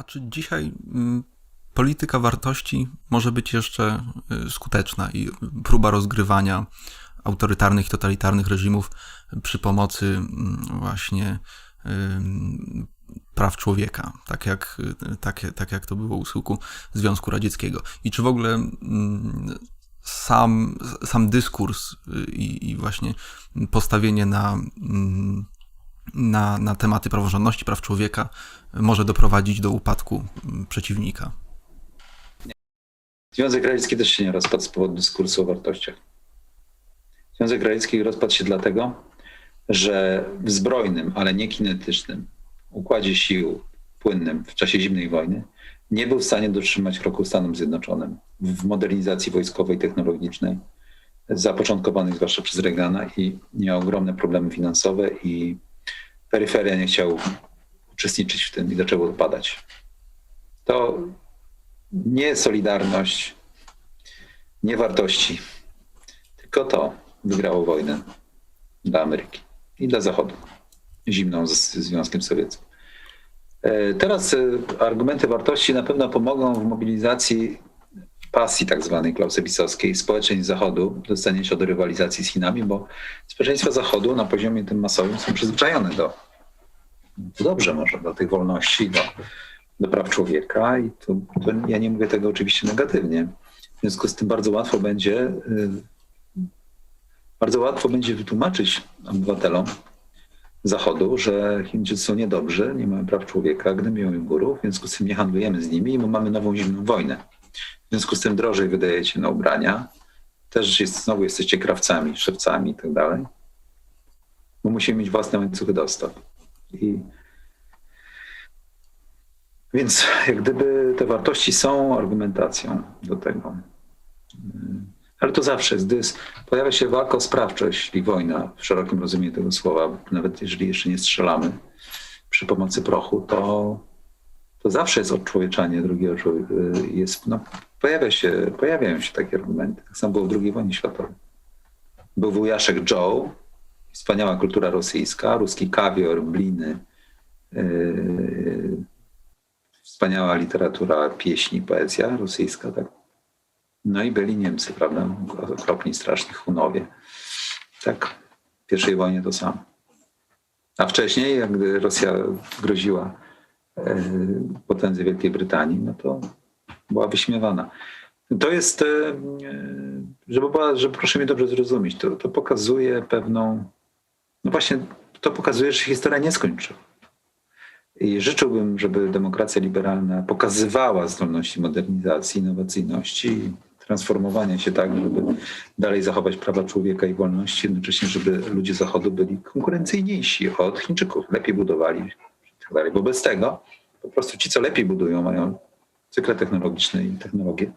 A czy dzisiaj mm, polityka wartości może być jeszcze y, skuteczna i próba rozgrywania autorytarnych, totalitarnych reżimów przy pomocy mm, właśnie ym, praw człowieka, tak jak, y, tak, tak jak to było u schyłku Związku Radzieckiego. I czy w ogóle mm, sam, sam dyskurs y, i, i właśnie postawienie na, na, na tematy praworządności, praw człowieka może doprowadzić do upadku mm, przeciwnika. Związek Radziecki też się nie rozpadł z powodu dyskursu o wartościach. Związek Radziecki rozpadł się dlatego, że w zbrojnym, ale nie kinetycznym układzie sił płynnym w czasie zimnej wojny nie był w stanie dotrzymać kroku Stanom Zjednoczonym w modernizacji wojskowej, technologicznej, zapoczątkowanej zwłaszcza przez Reagana i miał ogromne problemy finansowe i peryferia nie chciał uczestniczyć w tym i zaczęło upadać. To nie solidarność, nie wartości, tylko to wygrało wojnę dla Ameryki i dla Zachodu, zimną z Związkiem Sowieckim. E, Teraz e, argumenty wartości na pewno pomogą w mobilizacji pasji tak zwanej klausewisowskiej społeczeństw Zachodu, dostanie się do rywalizacji z Chinami, bo społeczeństwa Zachodu na poziomie tym masowym są przyzwyczajone do, dobrze może, do tych wolności, do, do praw człowieka i to ja nie mówię tego oczywiście negatywnie. W związku z tym bardzo łatwo będzie y, bardzo łatwo będzie wytłumaczyć obywatelom Zachodu, że Chińczycy są niedobrzy, nie mają praw człowieka, gnębią Ujgurów, w związku z tym nie handlujemy z nimi my mamy nową zimną wojnę. W związku z tym drożej wydajecie na ubrania, też jest, znowu jesteście krawcami, szewcami i tak dalej, bo musimy mieć własne łańcuchy dostaw. I więc jak gdyby te wartości są argumentacją do tego. Ale to zawsze jest, gdy pojawia się walka sprawczość i wojna w szerokim rozumieniu tego słowa, nawet jeżeli jeszcze nie strzelamy przy pomocy prochu, to, to zawsze jest odczłowieczanie drugiego człowieka. No, pojawia się, pojawiają się takie argumenty. Tak samo było w II wojnie światowej. Był wujaszek Joe, wspaniała kultura rosyjska, ruski kawior, bliny, yy, wspaniała literatura, pieśni, poezja rosyjska, tak. No i byli Niemcy, prawda? Okropni, straszni Hunowie. Tak, w I wojnie to samo. A wcześniej, jak gdy Rosja groziła e, potędze Wielkiej Brytanii, no to była wyśmiewana. To jest, e, żeby, była, żeby proszę mnie dobrze zrozumieć, to, to pokazuje pewną, no właśnie, to pokazuje, że historia nie skończy. I życzyłbym, żeby demokracja liberalna pokazywała zdolności modernizacji, innowacyjności, transformowania się tak, żeby dalej zachować prawa człowieka i wolności, jednocześnie, żeby ludzie Zachodu byli konkurencyjniejsi od Chińczyków, lepiej budowali i tak. Bo bez tego po prostu ci, co lepiej budują, mają cykle technologiczne i technologie.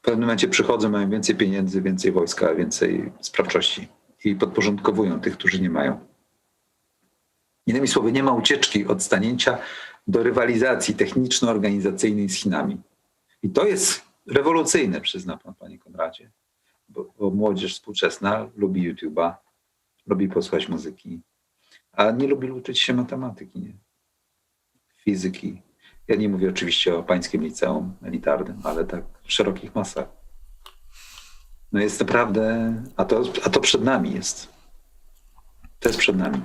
W pewnym momencie przychodzą, mają więcej pieniędzy, więcej wojska, więcej sprawczości i podporządkowują tych, którzy nie mają. Innymi słowy, nie ma ucieczki od stanięcia do rywalizacji techniczno-organizacyjnej z Chinami. I to jest rewolucyjne, przyzna pan, panie Konradzie, bo, bo młodzież współczesna lubi YouTube'a, lubi posłuchać muzyki, a nie lubi uczyć się matematyki, nie? fizyki. Ja nie mówię oczywiście o pańskim liceum elitarnym, ale tak w szerokich masach. No jest naprawdę, a to, a to przed nami jest. To jest przed nami.